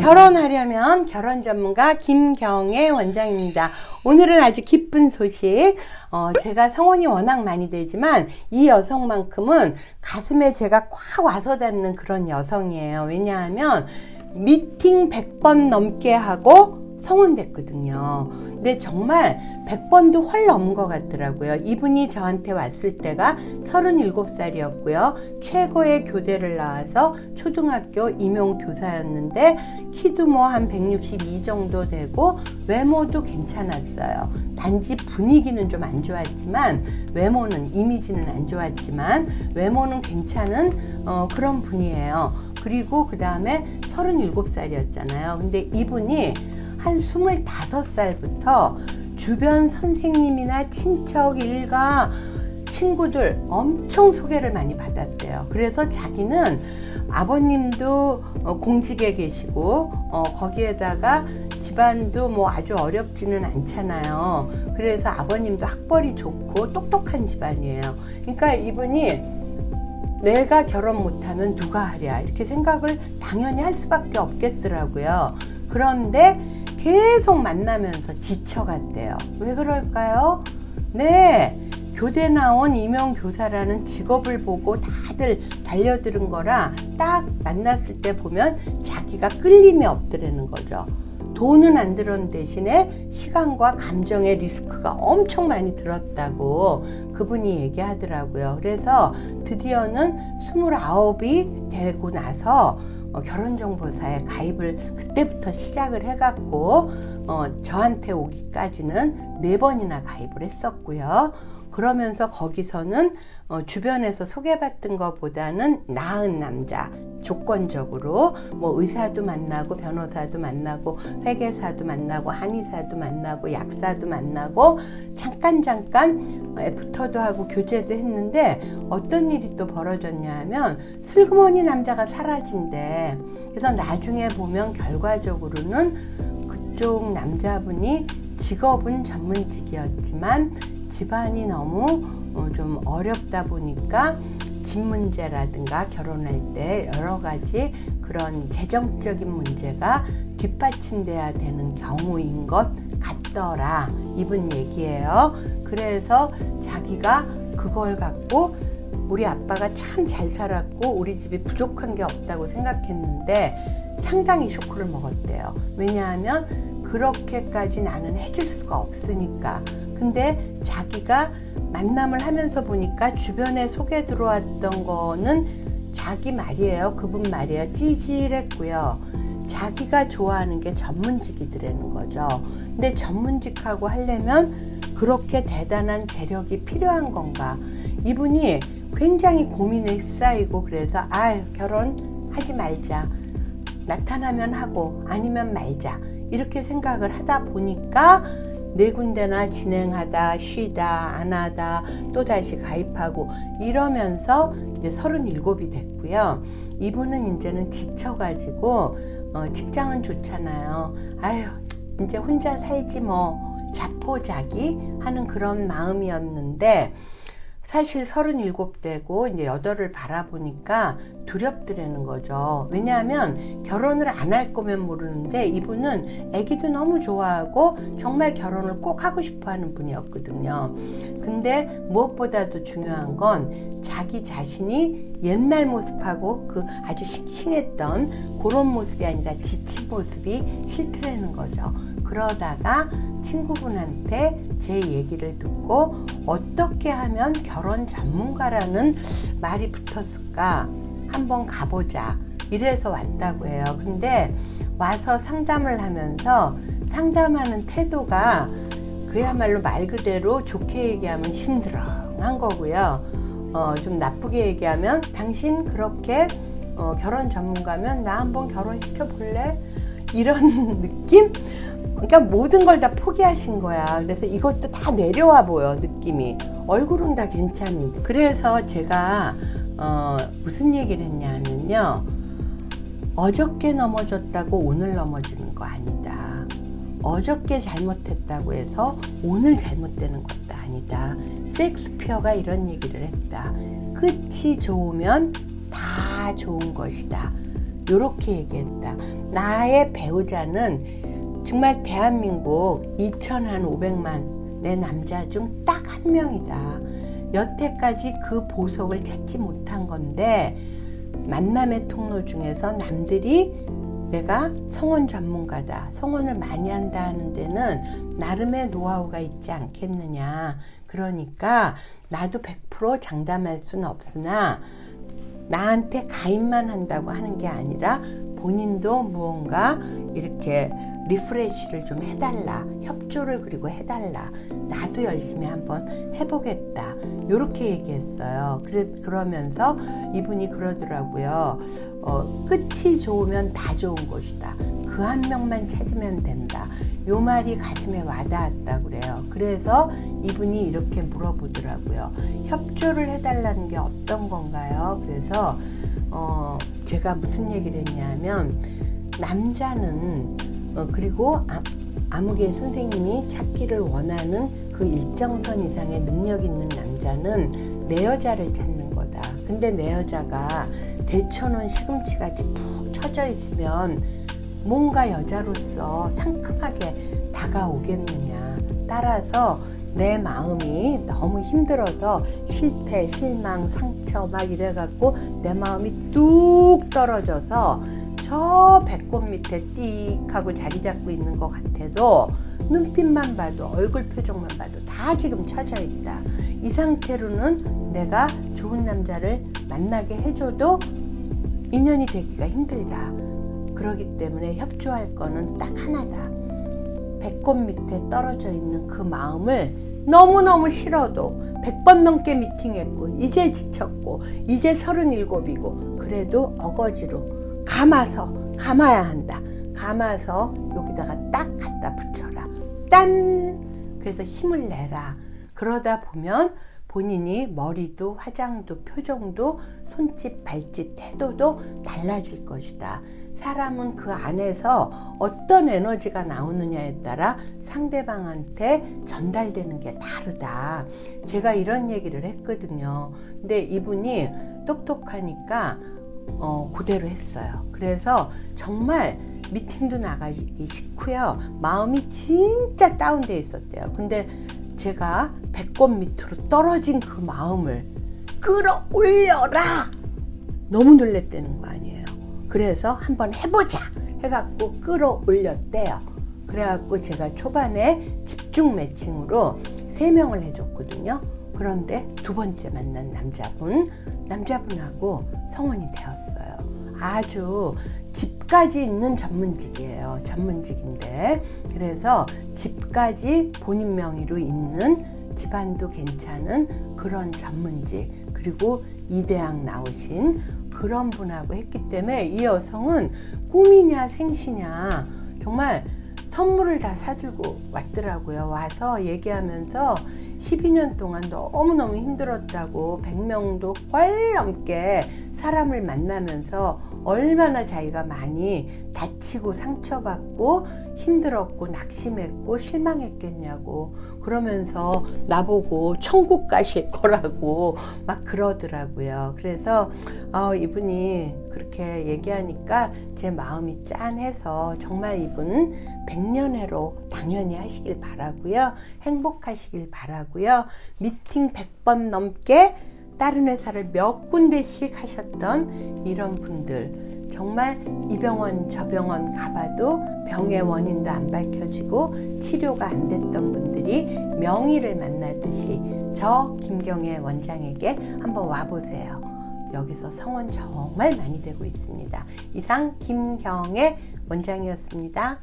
결혼하려면 결혼 전문가 김경애 원장입니다. 오늘은 아주 기쁜 소식. 어, 제가 성원이 워낙 많이 되지만 이 여성만큼은 가슴에 제가 꽉 와서 닿는 그런 여성이에요. 왜냐하면 미팅 100번 넘게 하고 성원됐거든요. 근데 정말 100번도 훨 넘은 것 같더라고요. 이분이 저한테 왔을 때가 37살이었고요. 최고의 교대를 나와서 초등학교 임용 교사였는데 키도 뭐 한 162 정도 되고 외모도 괜찮았어요. 단지 분위기는 좀 안 좋았지만 외모는 이미지는 안 좋았지만 외모는 괜찮은 어, 그런 분이에요. 그리고 그 다음에 37살이었잖아요. 근데 이분이 한 25살부터 주변 선생님이나 친척, 일가, 친구들 엄청 소개를 많이 받았대요. 그래서 자기는 아버님도 어, 공직에 계시고, 어, 거기에다가 집안도 뭐 아주 어렵지는 않잖아요. 그래서 아버님도 학벌이 좋고 똑똑한 집안이에요. 그러니까 이분이 내가 결혼 못하면 누가 하랴 이렇게 생각을 당연히 할 수밖에 없겠더라고요. 그런데 계속 만나면서 지쳐갔대요. 왜 그럴까요? 네. 교대 나온 임용 교사라는 직업을 보고 다들 달려드는 거라 딱 만났을 때 보면 자기가 끌림이 없더라는 거죠. 돈은 안 들은 대신에 시간과 감정의 리스크가 엄청 많이 들었다고 그분이 얘기하더라고요. 그래서 드디어는 29이 되고 나서 어, 결혼정보사에 가입을 그때부터 시작을 해갖고 어, 저한테 오기까지는 네 번이나 가입을 했었고요. 그러면서 거기서는 어, 주변에서 소개받던 것보다는 나은 남자 조건적으로 뭐 의사도 만나고 변호사도 만나고 회계사도 만나고 한의사도 만나고 약사도 만나고 잠깐 잠깐 애프터도 하고 교제도 했는데 어떤 일이 또 벌어졌냐 하면 슬그머니 남자가 사라진대. 그래서 나중에 보면 결과적으로는 그쪽 남자분이 직업은 전문직이었지만 집안이 너무 어, 좀 어렵다 보니까 집 문제라든가 결혼할 때 여러 가지 그런 재정적인 문제가 뒷받침돼야 되는 경우인 것 같더라. 이분 얘기예요. 그래서 자기가 그걸 갖고 우리 아빠가 참 잘 살았고 우리 집이 부족한 게 없다고 생각했는데 상당히 쇼크를 먹었대요. 왜냐하면 그렇게까지 나는 해줄 수가 없으니까. 근데 자기가 만남을 하면서 보니까 주변에 소개 들어왔던 거는 자기 말이에요. 그분 말이에요. 찌질했고요. 자기가 좋아하는 게 전문직이더라는 거죠. 근데 전문직하고 하려면 그렇게 대단한 재력이 필요한 건가? 이분이 굉장히 고민에 휩싸이고 그래서 아 결혼하지 말자. 나타나면 하고 아니면 말자. 이렇게 생각을 하다 보니까 네 군데나 진행하다 쉬다 안 하다 또 다시 가입하고 이러면서 이제 37이 됐고요. 이분은 이제는 지쳐가지고 어, 직장은 좋잖아요. 아유 이제 혼자 살지 뭐 자포자기 하는 그런 마음이었는데 사실 37되고 이제 여덟을 바라보니까 두렵더라는 거죠. 왜냐하면 결혼을 안 할 거면 모르는데 이분은 아기도 너무 좋아하고 정말 결혼을 꼭 하고 싶어 하는 분이었거든요. 근데 무엇보다도 중요한 건 자기 자신이 옛날 모습하고 그 아주 싱싱했던 그런 모습이 아니라 지친 모습이 싫더라는 거죠. 그러다가 친구분한테 제 얘기를 듣고 어떻게 하면 결혼 전문가라는 말이 붙었을까 한번 가보자 이래서 왔다고 해요. 근데 와서 상담을 하면서 상담하는 태도가 그야말로 말 그대로 좋게 얘기하면 힘들어한 거고요. 어, 좀 나쁘게 얘기하면 당신 그렇게 어, 결혼 전문가면 나 한번 결혼시켜 볼래? 이런 느낌? 그러니까 모든 걸 다 포기하신 거야. 그래서 이것도 다 내려와 보여, 느낌이. 얼굴은 다 괜찮은데. 그래서 제가, 어, 무슨 얘기를 했냐면요. 어저께 넘어졌다고 오늘 넘어지는 거 아니다. 어저께 잘못했다고 해서 오늘 잘못되는 것도 아니다. 섹스피어가 이런 얘기를 했다. 끝이 좋으면 다 좋은 것이다. 요렇게 얘기했다. 나의 배우자는 정말 대한민국 2,500만 내 남자 중 딱 한 명이다. 여태까지 그 보석을 찾지 못한 건데 만남의 통로 중에서 남들이 내가 성원 전문가다. 성원을 많이 한다 하는 데는 나름의 노하우가 있지 않겠느냐. 그러니까 나도 100% 장담할 수는 없으나 나한테 가입만 한다고 하는 게 아니라 본인도 무언가 이렇게 리프레시를 좀 해달라. 협조를 그리고 해달라. 나도 열심히 한번 해보겠다. 이렇게 얘기했어요. 그래, 그러면서 이분이 그러더라고요. 어, 끝이 좋으면 다 좋은 것이다. 그 한 명만 찾으면 된다. 요 말이 가슴에 와닿았다 그래요. 그래서 이분이 이렇게 물어보더라고요. 협조를 해달라는 게 어떤 건가요? 그래서 어, 제가 무슨 얘기를 했냐면 남자는 어, 그리고 아, 아무개 선생님이 찾기를 원하는 그 일정선 이상의 능력 있는 남자는 내 여자를 찾는 거다. 근데 내 여자가 데쳐놓은 시금치같이 푹 처져 있으면 뭔가 여자로서 상큼하게 다가오겠느냐. 따라서 내 마음이 너무 힘들어서 실패, 실망, 상처 막 이래갖고 내 마음이 뚝 떨어져서 저 배꼽 밑에 띡 하고 자리 잡고 있는 것 같아도 눈빛만 봐도 얼굴 표정만 봐도 다 지금 처져 있다. 이 상태로는 내가 좋은 남자를 만나게 해줘도 인연이 되기가 힘들다. 그러기 때문에 협조할 거는 딱 하나다. 배꼽 밑에 떨어져 있는 그 마음을 너무너무 싫어도 100번 넘게 미팅했고 이제 지쳤고 이제 서른일곱이고 그래도 어거지로 감아서 감아야 한다. 감아서 여기다가 딱 갖다 붙여라. 딴! 그래서 힘을 내라. 그러다 보면 본인이 머리도 화장도 표정도 손짓 발짓 태도도 달라질 것이다. 사람은 그 안에서 어떤 에너지가 나오느냐에 따라 상대방한테 전달되는 게 다르다. 제가 이런 얘기를 했거든요. 근데 이분이 똑똑하니까 어, 그대로 했어요. 그래서 정말 미팅도 나가기 싫고요. 마음이 진짜 다운돼 있었대요. 근데 제가 배꼽 밑으로 떨어진 그 마음을 끌어올려라! 너무 놀랬다는 거 아니에요. 그래서 한번 해보자! 해갖고 끌어올렸대요. 그래갖고 제가 초반에 집중 매칭으로 세명을 해줬거든요. 그런데 두 번째 만난 남자분, 남자분하고 성원이 되었어요. 아주 집까지 있는 전문직이에요. 전문직인데. 그래서 집까지 본인 명의로 있는 집안도 괜찮은 그런 전문직. 그리고 이 대학 나오신 그런 분하고 했기 때문에 이 여성은 꿈이냐 생시냐 정말 선물을 다 사들고 왔더라고요. 와서 얘기하면서 12년 동안 너무너무 힘들었다고 100명도 훨 넘게 사람을 만나면서 얼마나 자기가 많이 다치고 상처받고 힘들었고 낙심했고 실망했겠냐고 그러면서 나보고 천국 가실 거라고 막 그러더라고요. 그래서 어, 이분이 그렇게 얘기하니까 제 마음이 짠해서 정말 이분 백년해로 당연히 하시길 바라고요. 행복하시길 바라고요. 미팅 100번 넘게 다른 회사를 몇 군데씩 하셨던 이런 분들 정말 이 병원 저 병원 가봐도 병의 원인도 안 밝혀지고 치료가 안 됐던 분들이 명의를 만나듯이 저 김경애 원장에게 한번 와보세요. 여기서 성원 정말 많이 되고 있습니다. 이상 김경애 원장이었습니다.